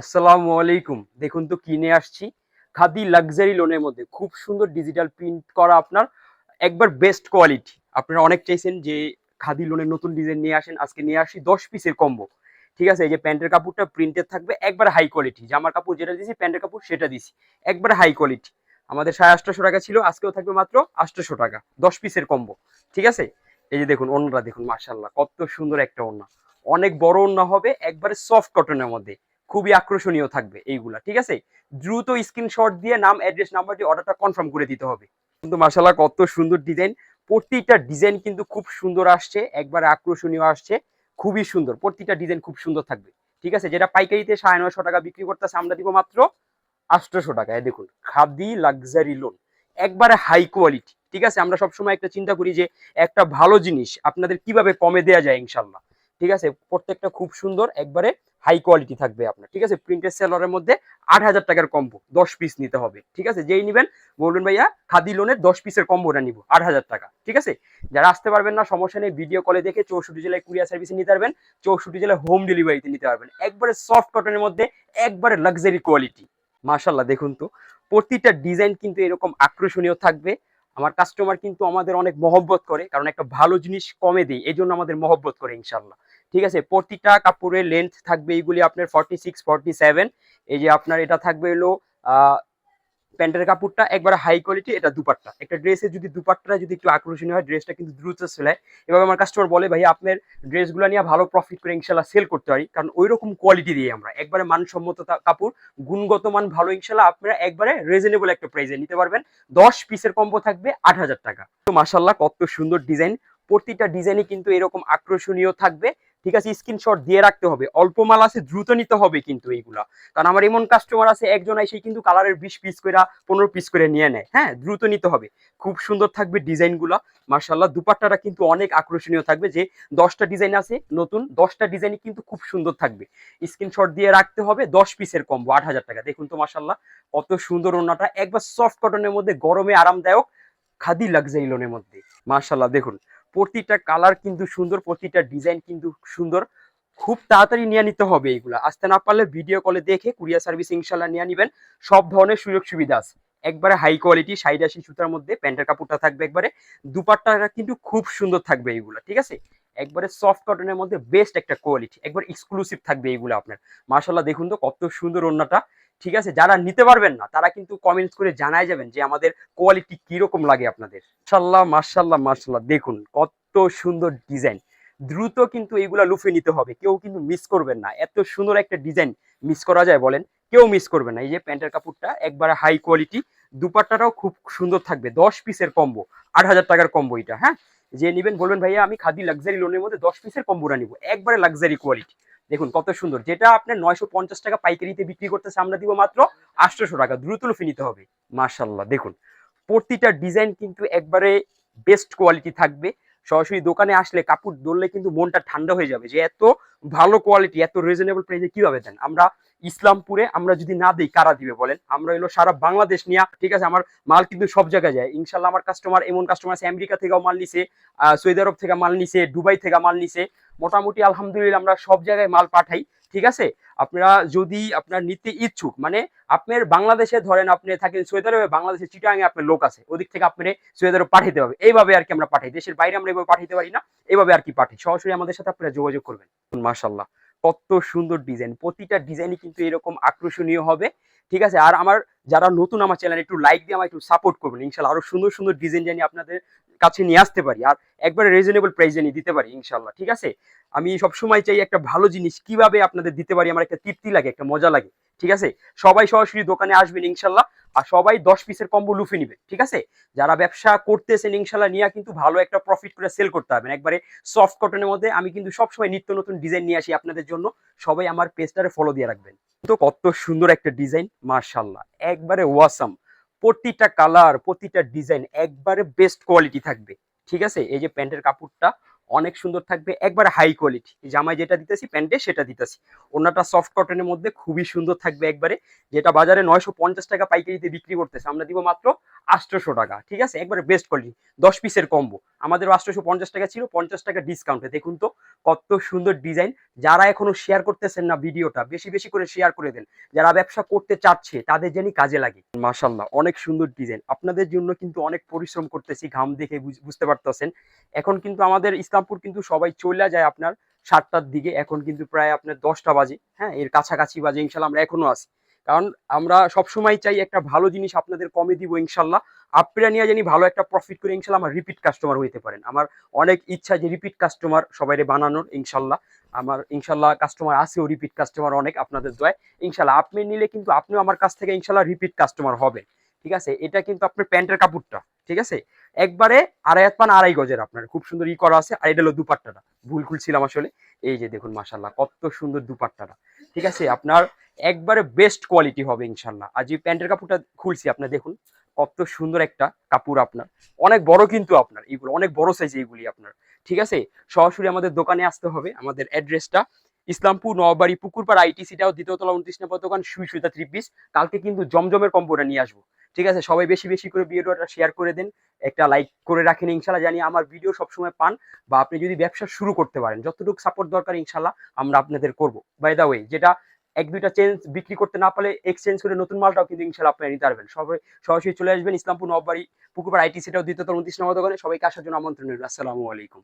আসসালামু আলাইকুম। দেখুন তো কিনে আসছি। খাদি লাক্সারি লোনের মধ্যে। খুব সুন্দর ডিজিটাল প্রিন্ট করা আপনার একবার বেস্ট কোয়ালিটি আপনারা অনেক চাইছেন যে খাদি লোনের নতুন ডিজাইন নিয়ে আসেন, আজকে নিয়ে আসি দশ পিসের কম্বো ঠিক আছে? এই যে প্যান্টের কাপড়টা প্রিন্টের থাকবে, একবার হাই কোয়ালিটি জামার কাপড় যেটা দিছি প্যান্টের কাপড় সেটা দিছি একবার হাই কোয়ালিটি আমাদের সাড়ে আটশোশো টাকা ছিল, আজকেও থাকবে মাত্র আটশোশো টাকা। দশ পিসের কম্বো ঠিক আছে? এই যে দেখুন অন্যরা দেখুন মার্শাল্লাহ কত সুন্দর একটা ওড়না। অনেক বড় অন্য হবে, একবারে সফট কটনের মধ্যে। খুবই আকর্ষণীয় থাকবে এইগুলা, ঠিক আছে? দ্রুত স্ক্রিনশট দিয়ে নাম অ্যাড্রেস নাম্বার দিয়ে অর্ডারটা কনফার্ম করে দিতে হবে। কিন্তু মার্শাল্লাহ কত সুন্দর ডিজাইন প্রত্যেকটা ডিজাইন কিন্তু খুব সুন্দর আসছে, একবার আকর্ষণীয় আসছে, খুবই সুন্দর। প্রত্যেকটা ডিজাইন খুব সুন্দর থাকবে, ঠিক আছে? যেটা পাইকারিতে সাড়ে নয়শো টাকা বিক্রি করতেছে, আমরা দিব মাত্র আটশোশো টাকা। এই দেখুন, খাদি লাক্সারি লোন একবারে হাই কোয়ালিটি ঠিক আছে? আমরা সবসময় একটা চিন্তা করি যে, একটা ভালো জিনিস আপনাদের কীভাবে কমে দেওয়া যায় ইনশাল্লাহ ঠিক আছে? প্রত্যেকটা খুব সুন্দর, একবারে হাই কোয়ালিটি থাকবে আপনার, ঠিক আছে? প্রিন্টেড সেলরের মধ্যে আট হাজার টাকার কম্বো দশ পিস নিতে হবে, ঠিক আছে? যেই নিবেন, বলবেন ভাইয়া, খাদি লোনের দশ পিসের কম্বোটা নিব, আট হাজার টাকা, ঠিক আছে? যারা আসতে পারবেন না, সমস্যা নেই ভিডিও কলে দেখে চৌষট্টি জেলায় কুরিয়ার সার্ভিসে নিতে পারবেন, চৌষট্টি জেলায় হোম ডেলিভারিতে নিতে পারবেন। একবারে সফট কটনের মধ্যে একবারে লাক্সারি কোয়ালিটি মাশাল্লাহ দেখুন তো, প্রতিটা ডিজাইন কিন্তু এরকম আকর্ষণীয় থাকবে। আমার কাস্টমার কিন্তু আমাদের অনেক মহব্বত করে, কারণ একটা ভালো জিনিস কমে দেয় এই জন্য আমাদের মহব্বত করে ইনশাল্লাহ ঠিক আছে? প্রতিটা কাপড়ের লেন্থ থাকবে এইগুলি আপনার ফর্টি সিক্স ফর্টি সেভেন এই যে আপনার এটা থাকবে হলো প্যান্টের কাপড়টা, একবার হাই কোয়ালিটি এটা দুপাট্টা। একটা ড্রেসের যদি দুপাট্টা যদি একটু আকর্ষণীয় হয় ড্রেসটা কিন্তু দ্রুত সেলাই এভাবে আমার কাস্টমার বলে, ভাই, আপনার ড্রেসগুলো নিয়ে ভালো প্রফিট করে ইনশাল্লাহ সেল করতে পারি। কারণ ওই রকম কোয়ালিটি দিয়ে আমরা, একবারে মানসম্মত কাপড়, গুণগত মান ভালো ইনশাল্লাহ আপনারা একবারে রিজনেবল একটা প্রাইসে নিতে পারবেন। দশ পিসের কম্বো থাকবে আট হাজার টাকা। তো মাসাল্লাহ কত সুন্দর ডিজাইন প্রতিটা ডিজাইনই কিন্তু এরকম আকর্ষণীয় থাকবে। ঠিক আছে স্ক্রিনশট দিয়ে রাখতে হবে। অল্প মাল আছে, দ্রুত নিতে হবে কিন্তু এইগুলা। কারণ আমার এমন কাস্টমার আছে, একজন এসে কিন্তু কালারের বিশ পিস করে পনেরো পিস করে নিয়ে নেয়। হ্যাঁ দ্রুত নিতে হবে। খুব সুন্দর থাকবে ডিজাইনগুলো মার্শাল্লাহ দুপাট্টাটা কিন্তু অনেক আকর্ষণীয় থাকবে যে দশটা ডিজাইন আছে, নতুন দশটা ডিজাইনই কিন্তু খুব সুন্দর থাকবে। স্ক্রিনশট দিয়ে রাখতে হবে দশ পিসের কম্বো আট হাজার টাকা। দেখুন তো মার্শাল্লাহ কত সুন্দর ওনাটা একবার সফট কটনের মধ্যে গরমে আরামদায়ক, খাদি লাক্সারি লোনের মধ্যে। মার্শাল্লাহ দেখুন। প্রতিটা কালার কিন্তু সুন্দর, প্রতিটা ডিজাইন কিন্তু সুন্দর। খুব তাড়াতাড়ি নিয়ে নিতে হবে এইগুলা আসতে না পারলে ভিডিও কলে দেখে কুরিয়ার সার্ভিস ইনশাল্লাহ নিয়ে নিবেন। সব ধরনের সুযোগ সুবিধা আছে। একবারে হাই কোয়ালিটি সাইড আশি সুতার মধ্যে, প্যান্টের কাপড়টা থাকবে একবারে। দুপাট্টাটা কিন্তু খুব সুন্দর থাকবে এইগুলো ঠিক আছে? একবারে সফট কটনের মধ্যে বেস্ট একটা কোয়ালিটি একবার এক্সক্লুসিভ থাকবে এইগুলো আপনার। মার্শাল্লাহ দেখুন তো কত সুন্দর ওন্নাটা ঠিক আছে? যারা নিতে পারবেন না, তারা কিন্তু কমেন্টস করে জানাই যাবেন যে আমাদের কোয়ালিটি কীরকম লাগে আপনাদের। মার্শাল্লাহ মার্শাল্লাহ মার্শাল্লাহ দেখুন, কত সুন্দর ডিজাইন দ্রুত কিন্তু এইগুলা লুফে নিতে হবে। কেউ কিন্তু মিস করবেন না। এত সুন্দর একটা ডিজাইন মিস করা যায় বলেন, কেউ মিস করবে না। এই যে প্যান্টের কাপড়টা একবারে হাই কোয়ালিটি দুপাট্টাটাও খুব সুন্দর থাকবে। দশ পিসের কম্বো আট হাজার টাকার কম্বো এটা হ্যাঁ? যে নিবেন, বলবেন, ভাইয়া, আমি খাদি লাক্সারি লোনের মধ্যে দশ পিসের কম্বোটা নিবো। একবারে লাক্সারি কোয়ালিটি দেখুন, কত সুন্দর। যেটা আপনার নয়শো পঞ্চাশ টাকা পাইকারিতে বিক্রি করতেছে, আমরা দিব মাত্র আটশোশো টাকা। দ্রুত লুফে নিতে হবে। মার্শাল্লাহ দেখুন। প্রতিটা ডিজাইন কিন্তু একবারে বেস্ট কোয়ালিটি থাকবে। সরাসরি দোকানে আসলে কাপড় ধরলে কিন্তু মনটা ঠান্ডা হয়ে যাবে যে এত ভালো কোয়ালিটি, এত রিজনেবল প্রাইসে কীভাবে দেন? আমরা ইসলামপুরে আমরা যদি না দিই, কারা দিবে বলেন? আমরা হলো সারা বাংলাদেশ নিয়ে, ঠিক আছে, আমার মাল কিন্তু সব জায়গায় যায়। ইনশাল্লাহ আমার কাস্টমার এমন কাস্টমার আছে, আমেরিকা থেকেও মাল নিছে সৌদি আরব থেকে মাল নিছে, দুবাই থেকে মাল নিছে। মোটামুটি আলহামদুলিল্লাহ আমরা সব জায়গায় মাল পাঠাই, ঠিক আছে? আপনারা যদি আপনার নিতে ইচ্ছুক মানে আপনার বাংলাদেশে ধরেন আপনি থাকেন আরবে, বাংলাদেশে চিটাঙে আপনার লোক আছে, ওদিক থেকে আপনি সৌদি আরব পাঠাইতে হবে। এইভাবে আর কি আমরা পাঠাই, দেশের বাইরে আমরা এভাবে পাঠাইতে পারি না, এইভাবে আর কি পাঠাই। সরাসরি আমাদের সাথে আপনারা যোগাযোগ করবেন। মাশাল্লাহ কত সুন্দর ডিজাইন, প্রতিটা ডিজাইনই কিন্তু এরকম আকর্ষণীয় হবে, ঠিক আছে? আর আমার যারা নতুন আমার চ্যানেল একটু লাইক দিয়ে আমার একটু সাপোর্ট করবেন ইনশাল্লাহ আরও সুন্দর সুন্দর ডিজাইন জানি আপনাদের কাছে নিয়ে আসতে পারি আর একবারে রিজনেবল প্রাইসে নিয়ে দিতে পারি ইনশাল্লাহ ঠিক আছে? আমি সবসময় চাই একটা ভালো জিনিস কীভাবে আপনাদের দিতে পারি, আমার একটা তৃপ্তি লাগে, একটা মজা লাগে, ঠিক আছে? সবাই সরাসরি দোকানে আসবেন ইনশাল্লাহ আর সবাই দশ পিসের কম্বো লুফে নিবে, ঠিক আছে? যারা ব্যবসা করতেছেন ইনশাল্লাহ নিয়ে কিন্তু ভালো একটা প্রফিট করে সেল করতে পারবেন। একবারে সফট কটনের মধ্যে আমি কিন্তু সবসময় নিত্য নতুন ডিজাইন নিয়ে আসি আপনাদের জন্য, সবাই আমার পেজটারে ফলো দিয়ে রাখবেন। তো কত সুন্দর একটা ডিজাইন মার্শাল্লাহ একবারে ওয়াসাম প্রতিটা কালার প্রতিটা ডিজাইন একবারে বেস্ট কোয়ালিটি থাকবে। ঠিক আছে? এই যে প্যান্টের কাপড়টা অনেক সুন্দর থাকবে, একবারে হাই কোয়ালিটি জামায় যেটা দিতেছি, প্যান্টে সেটা দিতেছি। ওনাটা সফট কটনের মধ্যে খুবই সুন্দর থাকবে একবারে, যেটা বাজারে নয়শো পঞ্চাশ টাকা পাইকারিতে বিক্রি করতেছে। আমরা দিব মাত্র আটশোশো টাকা, ঠিক আছে? একবারে বেস্ট কোয়ালিটি দশ পিসের কম্বো আমাদের আটশোশো পঞ্চাশ টাকা ছিল, পঞ্চাশ টাকা ডিসকাউন্টে দেখুন তো, কত সুন্দর ডিজাইন যারা এখনও শেয়ার করতেছেন না ভিডিওটা, বেশি বেশি করে শেয়ার করে দেন। যারা ব্যবসা করতে চাচ্ছে, তাদের জানি কাজে লাগে। মাশাল্লাহ অনেক সুন্দর ডিজাইন আপনাদের জন্য কিন্তু অনেক পরিশ্রম করতেছি, ঘাম দেখে বুঝ- বুঝতে পারতেছেন। এখন কিন্তু আমাদের ইসলামপুর কিন্তু সবাই চলে যায় আপনার সাতটার দিকে। এখন কিন্তু প্রায় আপনার দশটা বাজে। হ্যাঁ এর কাছাকাছি বাজে ইনশাল্লাহ আমরা এখনও আছি। কারণ আমরা সবসময় চাই একটা ভালো জিনিস আপনাদের কমে দিব ইনশাল্লাহ। আপনারা নিয়ে জানি ভালো একটা প্রফিট করে ইনশাল্লাহ আমার রিপিট কাস্টমার হইতে পারেন। আমার অনেক ইচ্ছা যে রিপিট কাস্টমার সবাইরে বানানোর ইনশাল্লাহ। আমার ইনশাল্লাহ কাস্টমার আছেও রিপিট কাস্টমার অনেক আপনাদের দয় ইনশাল্লাহ আপনি নিলে কিন্তু আপনিও আমার কাছ থেকে ইনশাল্লাহ রিপিট কাস্টমার হবেন। ঠিক আছে? এটা কিন্তু আপনার প্যান্টের কাপড়টা। ঠিক আছে? একবারে আড়াই হাত পান, আড়াই গজের আপনার। খুব সুন্দর ই করা আছে। আর এটা হলো দুপাট্টাটা। ভুল খুলছিলাম আসলে। এই যে দেখুন মাসাল্লাহ কত সুন্দর দুপাট্টাটা। ঠিক আছে? আপনার একবারে বেস্ট কোয়ালিটি হবে ইনশাল্লাহ আর যে প্যান্টের কাপড়টা খুলছি আপনার দেখুন, কত সুন্দর একটা কাপড় আপনার। অনেক বড় কিন্তু আপনার, এইগুলো, অনেক বড় সাইজ এইগুলি আপনার। ঠিক আছে? সরাসরি আমাদের দোকানে আসতে হবে। আমাদের অ্যাড্রেসটা ইসলামপুর নবাবাড়ি পুকুরপাড় আইটিসিটাও দ্বিতীয়তলা উনত্রিশ নম্বর দোকান সুই সুইতা থ্রি কালকে কিন্তু জমজমের কম্পোটা নিয়ে আসব। ঠিক আছে? সবাই বেশি বেশি করে ভিডিওটা শেয়ার করে দেন। একটা লাইক করে রাখেন ইনশাল্লাহ জানি আমার ভিডিও সবসময় পান বা আপনি যদি ব্যবসা শুরু করতে পারেন, যতটুকু সাপোর্ট দরকার ইনশাল্লাহ আমরা আপনাদের করব। বাই দা ওয়ে যেটা এক দুইটা চেঞ্জ বিক্রি করতে না পারলে এক্সচেঞ্জ করে নতুন মালটাও কিন্তু ইনশাল্লাহ আপনারা নিতে পারবেন। সবাই সরাসরি চলে আসবেন ইসলামপুর নববাড়ি, পুকুরপাড় আইটিসিটাও দ্বিতীয়তলা উনত্রিশ নম্বর দোকানে। সবাইকে আসার জন্য আমন্ত্রণ রইল। আসসালামু আলাইকুম।